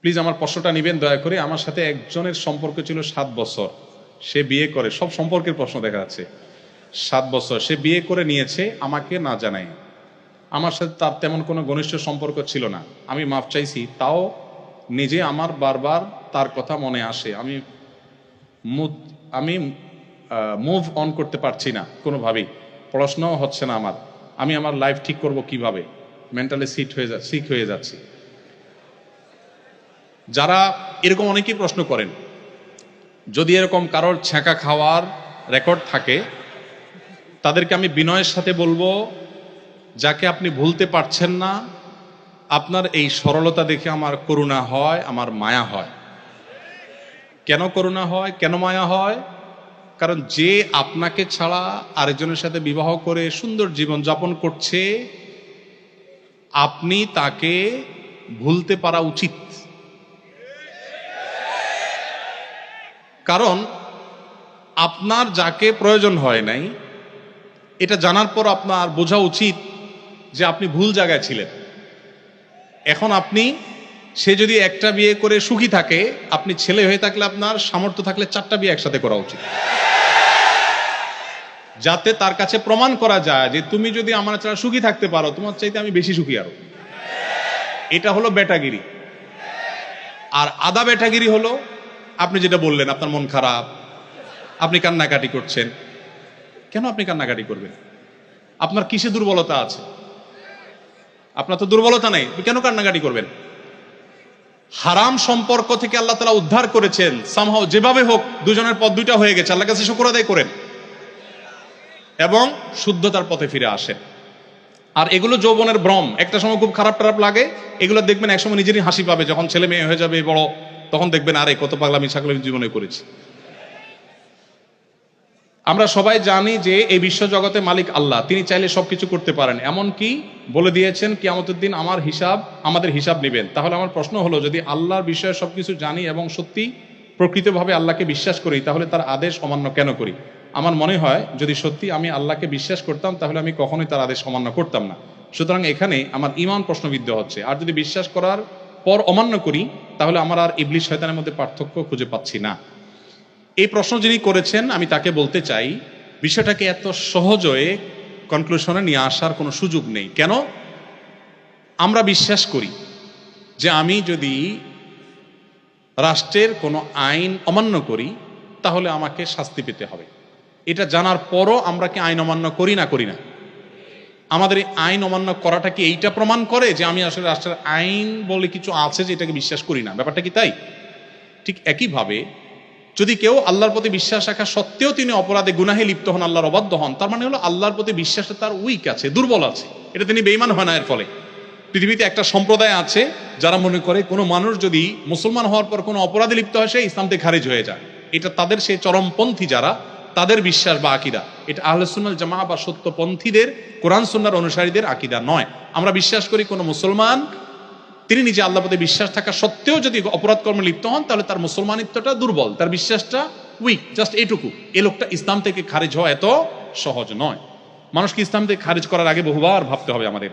Please আমার প্রশ্নটা নিবেন, দয়া করে। আমার সাথে একজনের সম্পর্ক ছিল সাত বছর। সে বিয়ে করে, সব সম্পর্কের প্রশ্ন দেখা যাচ্ছে। সাত বছর। সে বিয়ে করে নিয়েছে, আমাকে না জানায়। আমার সাথে তার তেমন কোনো ঘনিষ্ঠ সম্পর্ক ছিল না। আমি মাফ চাইছি, তাও নিজে আমার বারবার তার কথা মনে আসে। আমি আমি মুভ অন করতে পারছি না কোনোভাবেই। পড়াশোনাও হচ্ছে না আমার। আমি আমার লাইফ ঠিক করব কীভাবে? মেন্টালি সিট হয়ে যা সিক হয়ে যাচ্ছি। যারা এরকম অনেকেই প্রশ্ন করেন, যদি এরকম কারোর ছ্যাঁকা খাওয়ার রেকর্ড থাকে, তাদেরকে আমি বিনয়ের সাথে বলব, যাকে আপনি ভুলতে পারছেন না, আপনার এই সরলতা দেখে আমার করুণা হয়, আমার মায়া হয়। কেন করুণা হয়? কেন মায়া হয়? কারণ যে আপনাকে ছাড়া আরেকজনের সাথে বিবাহ করে সুন্দর জীবন যাপন করছে, আপনি তাকে ভুলতে পারা উচিত। কারণ আপনার যাকে প্রয়োজন হয় নাই, এটা জানার পর আপনার বোঝা উচিত যে আপনি ভুল জায়গায় ছিলেন। এখন আপনি, সে যদি একটা বিয়ে করে সুখী থাকে, আপনি ছেলে হয়ে থাকলে আপনার সামর্থ্য থাকলে চারটা বিয়ে একসাথে করা উচিত। যাতে তার কাছে প্রমাণ করা যায় যে তুমি যদি আমার ছাড়া সুখী থাকতে পারো, তোমার চাইতে আমি বেশি সুখী আরও। এটা হলো বেটাগিরি আর আদা বেটাগিরি হলো আপনি যেটা বললেন, আপনার মন খারাপ, আপনি কান্নাকাটি করছেন। কেন আপনি কান্নাকাটি করবেন? আপনার কিসে দুর্বলতা আছে? আপনার তো দুর্বলতা নেই কেন কান্নাকাটি করবেন? হারাম সম্পর্ক থেকে আল্লাহ তালা উদ্ধার করেছেন সামহাও যেভাবে হোক, দুজনের পথ দুইটা হয়ে গেছে আল্লাহ কাছে শুক্র আদায় করেন। এবং শুদ্ধতার পথে ফিরে আসেন। আর এগুলো যৌবনের ভ্রম, একটা সময় খুব খারাপ টারাপ লাগে, এগুলো দেখবেন একসময় নিজেরই হাসি পাবে, যখন ছেলে মেয়ে হয়ে যাবে, বড় তখন দেখবেন, আরে, কত পাগলামি ছাগলামি জীবনে করেছি। আমরা সবাই জানি যে এই বিশ্ব জগতে মালিক আল্লাহ, তিনি চাইলে সবকিছু করতে পারেন। এমনকি বলে দিয়েছেন, কিয়ামতের দিন আমার হিসাব, আমাদের হিসাব নেবেন। তাহলে আমার প্রশ্ন হলো, যদি আল্লাহর বিষয়ে সবকিছু জানি এবং সত্যি প্রকৃতভাবে আল্লাহকে বিশ্বাস করি, তাহলে তার আদেশ অমান্য কেন করি? আমার মনে হয়, যদি সত্যি আমি আল্লাহকে বিশ্বাস করতাম, তাহলে আমি কখনোই তার আদেশ অমান্য করতাম না। সুতরাং এখানে আমার ইমান প্রশ্নবিদ্ধ হচ্ছে। আর যদি বিশ্বাস করার পর অমান্য করি, তাহলে আমার আর ইবলিশ শয়তানের মধ্যে পার্থক্য খুঁজে পাচ্ছি না। এই প্রশ্ন যিনি করেছেন, আমি তাকে বলতে চাই, বিষয়টাকে এত সহজে কনক্লুশনে নিয়ে আসার কোনো সুযোগ নেই। কেন? আমরা বিশ্বাস করি যে আমি যদি রাষ্ট্রের কোনো আইন অমান্য করি, তাহলে আমাকে শাস্তি পেতে হবে। এটা জানার পরও আমরা কি আইন অমান্য করি না করি না? আমাদের এই আইন অমান্য করাটা কি এইটা প্রমাণ করে যে আমি আসলে রাষ্ট্রের আইন বলে কিছু আছে যে এটাকে বিশ্বাস করি না? ব্যাপারটা কি তাই? ঠিক একইভাবে যদি কেউ আল্লাহর প্রতি বিশ্বাস রাখা সত্ত্বেও তিনি অপরাধে গুনাহে লিপ্ত হন, আল্লাহর অবাধ্য হন, তার মানে হলো আল্লাহর প্রতি বিশ্বাসে তার উইক আছে, দুর্বল আছে। এটা তিনি বেইমান হয় না এর ফলে। পৃথিবীতে একটা সম্প্রদায় আছে যারা মনে করে কোনো মানুষ যদি মুসলমান হওয়ার পর কোনো অপরাধে লিপ্ত হয়, সে ইসলাম থেকে খারিজ হয়ে যায়। এটা তাদের সেই চরমপন্থী যারা তাদের বিশ্বাস বা আকিদা। এটা আহলসুন্নাল জামা বা সত্যপন্থীদের, কোরআন সুন্নার অনুসারীদের আকিদা নয়। আমরা বিশ্বাস করি কোনো মুসলমান, তিনি নিজে আল্লাহ প্রতি বিশ্বাস থাকা সত্ত্বেও যদি অপরাধ কর্মে লিপ্ত হন, তাহলে তার মুসলমানিত্বটা দুর্বল, তার বিশ্বাসটা উইক জাস্ট এটুকু। এ লোকটা ইসলাম থেকে খারিজ হওয়া এত সহজ নয়। মানুষকে ইসলাম থেকে খারিজ করার আগে বহুবার ভাবতে হবে আমাদের।